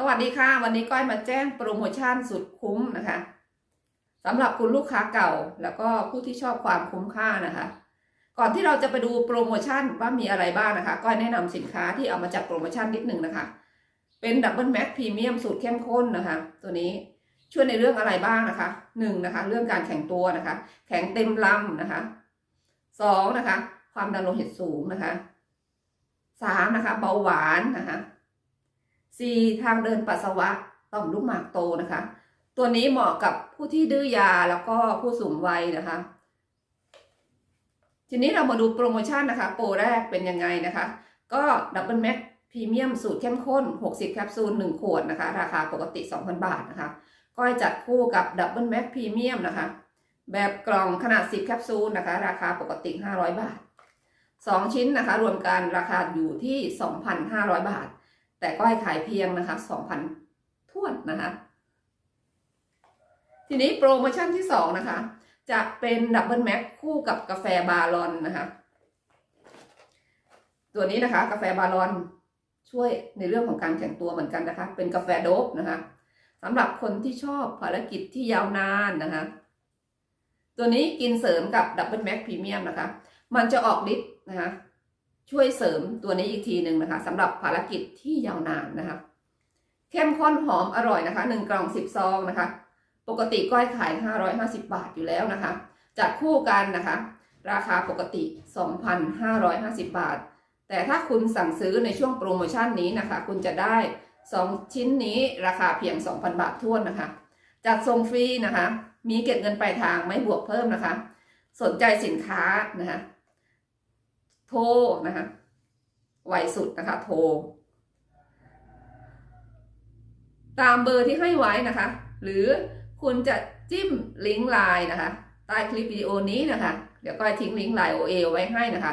สวัสดีค่ะ วันนี้ก้อยมาแจ้งโปรโมชั่นสุดคุ้มนะคะสำหรับคุณลูกค้าเก่าแล้วก็ผู้ที่ชอบความคุ้มค่านะคะ ก่อนที่เราจะไปดูโปรโมชั่นว่ามีอะไรบ้างนะคะ ก้อยแนะนำสินค้าที่เอามาจากโปรโมชั่นนิดหนึ่งนะคะ เป็นดับเบิลแม็กพรีเมียมสูตรเข้มข้นนะคะ ตัวนี้ช่วยในเรื่องอะไรบ้างนะคะหนึ่งนะคะ เรื่องการแข็งตัวนะคะ แข็งเต็มลำนะคะสองนะคะ ความดันโลหิตสูงนะคะสามนะคะ เบาหวานนะคะ สี่ทางเดินปัสสาวะต่อมลูกหมากโตนะคะ ตัวนี้เหมาะกับผู้ที่ดื้อยาแล้วก็ผู้สูงวัยนะคะ ทีนี้เรามาดูโปรโมชั่นนะคะ โปรแรกเป็นยังไงนะคะ ก็ดับเบิลแม็กพรีเมียมสูตรเข้มข้น 60 แคปซูล 1 ขวดนะคะ ราคาปกติ 2,000 บาทนะคะก้อยจัดคู่กับดับเบิลแม็กพรีเมียมนะคะ แบบกล่องขนาด 10 แคปซูลนะคะ ราคาปกติ 500 บาท 2 ชิ้นนะคะ รวมกันราคาอยู่ที่ 2,500 บาท แต่ก้อยขายเพียงนะคะ2,000ท้วนนะคะ ทีนี้โปรโมชั่นที่2นะคะ จะเป็นดับเบิลแม็กคู่กับกาแฟบาลอนนะคะ ตัวนี้นะคะ กาแฟบาลอนช่วยในเรื่องของการแข็งตัวเหมือนกันนะคะ เป็นกาแฟโดบนะคะสำหรับคนที่ชอบภารกิจที่ยาวนานนะคะ ตัวนี้กินเสริมกับดับเบิลแม็กพรีเมียมนะคะ มันจะออกฤทธิ์นะคะ ช่วยเสริมตัวนี้อีกทีหนึ่งนะคะสำหรับภารกิจที่ยาวนานนะคะ เข้มข้นหอมอร่อยนะคะหนึ่งกล่องสิบซองนะคะ ปกติก้อยขาย 550 บาทอยู่แล้วนะคะจัดคู่กันนะคะ ราคาปกติ 2,550 บาท แต่ถ้าคุณสั่งซื้อในช่วงโปรโมชั่นนี้นะคะ คุณจะได้ 2 ชิ้นนี้ราคาเพียง 2,000 บาทท้วนนะคะ จัดส่งฟรีนะคะ มีเก็บเงินปลายทางไม่บวกเพิ่มนะคะ สนใจสินค้านะคะ โทรนะคะไวสุดนะคะ โทร ตามเบอร์ที่ให้ไว้นะคะ หรือคุณจะจิ้มลิงก์ไลน์นะคะ ใต้คลิปวิดีโอนี้นะคะ เดี๋ยวก็ทิ้งลิงก์ไลน์ OA ไว้ให้นะคะ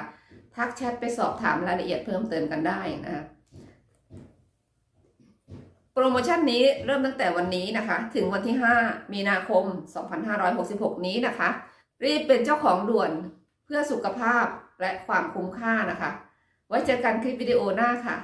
ทักแชทไปสอบถามรายละเอียดเพิ่มเติมกันได้นะคะโปรโมชั่นนี้เริ่มตั้งแต่วันนี้นะคะ ถึงวันที่ 5 มีนาคม 2566 นี้นะคะ รีบเป็นเจ้าของด่วน เพื่อสุขภาพและความคุ้มค่านะคะ ไว้เจอกันคลิปวิดีโอหน้าค่ะ